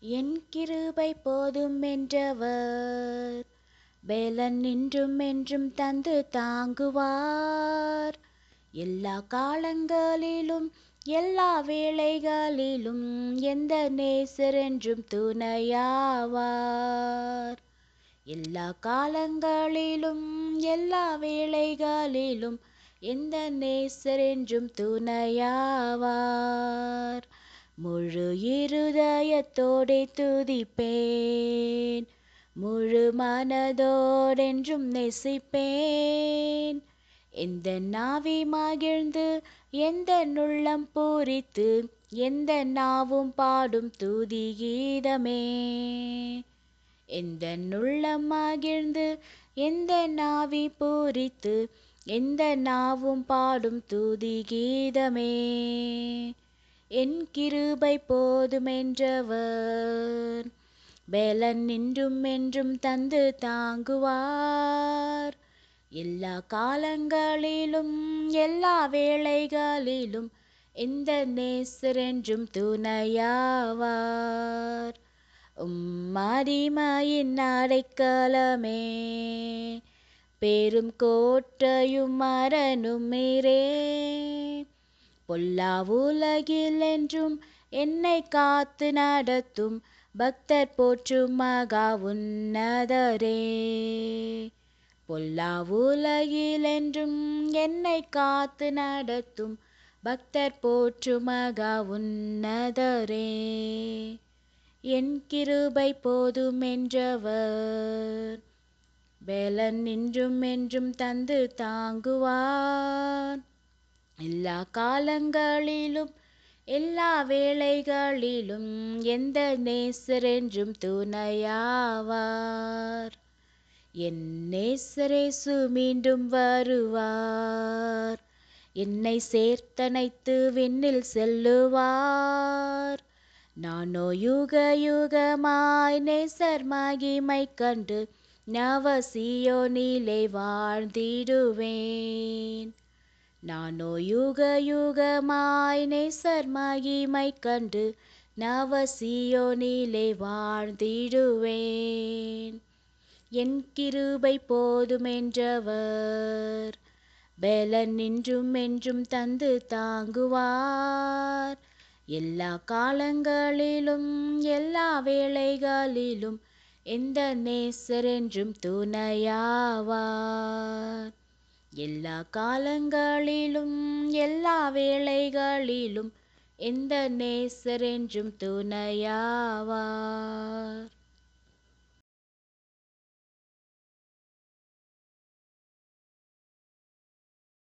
என் கிருபை போதும் என்றவர். வேலன் நின்றும் என்றும் தந்து தாங்குவார். எல்லா காலங்களிலும் எல்லா வேளைகளிலும் எந்த நேசர் என்றும் துணையாவார். எல்லா காலங்களிலும் எல்லா வேளைகளிலும் எந்த நேசர் என்றும் துணையாவார். முழு இருதயத்தோடே துதிப்பேன். முழு மனதோடென்றும் நெசிப்பேன். எந்த நாவி மகிழ்ந்து எந்த நுள்ளம் பூரித்து எந்த நாவும் பாடும் துதி கீதமே. எந்த நுள்ளம் மகிழ்ந்து எந்த நாவி பூரித்து எந்த நாவும் பாடும் துதி கீதமே. என் கிருபை போதுமென்றவர். வேலன் நின்றும் என்றும் தந்து தாங்குவார். எல்லா காலங்களிலும் எல்லா வேளைகளிலும் இந்த நேசர் என்றும் துணையாவார். உம்மடிமையின் அடைக்கலமே பெரும் கோட்டையும் மரணும் இரே பொல்லா உலகில் என்றும் என்னை காத்து நடத்தும் பக்தர் போற்றும் மகா உன்னதரே. பொல்லா உலகில் என்றும் என்னை காத்து நடத்தும் பக்தர் போற்றும் மகா உன்னதரே. என் கிருபை போதும் என்றவர் வேலன் நின்றும் என்றும் தந்து தாங்குவார். எல்லா காலங்களிலும் எல்லா வேளைகளிலும் எந்த நேசர் என்றும் துணையாவார். என் நேசரேசு மீண்டும் வருவார். என்னை சேர்த்தனைத்து விண்ணில் செல்லுவார். நானோ யுக யுகமாய் நேசர் மகிமை கண்டு நவசியோனிலே வாழ்ந்திடுவேன். நானோ யுக யுகமாய் நேசர் மகிமை கண்டு நவசியோனிலே வாழ்ந்திடுவேன். என் கிருபை போதுமென்றவர் பலன் நின்றும் என்றும் தந்து தாங்குவார். எல்லா காலங்களிலும் எல்லா வேளைகளிலும் எந்த நேசர் என்றும் துணையாவார். எல்லா காலங்களிலும் எல்லா வேளைகளிலும் எந்த நேசர் என்றும் துணையாவார்.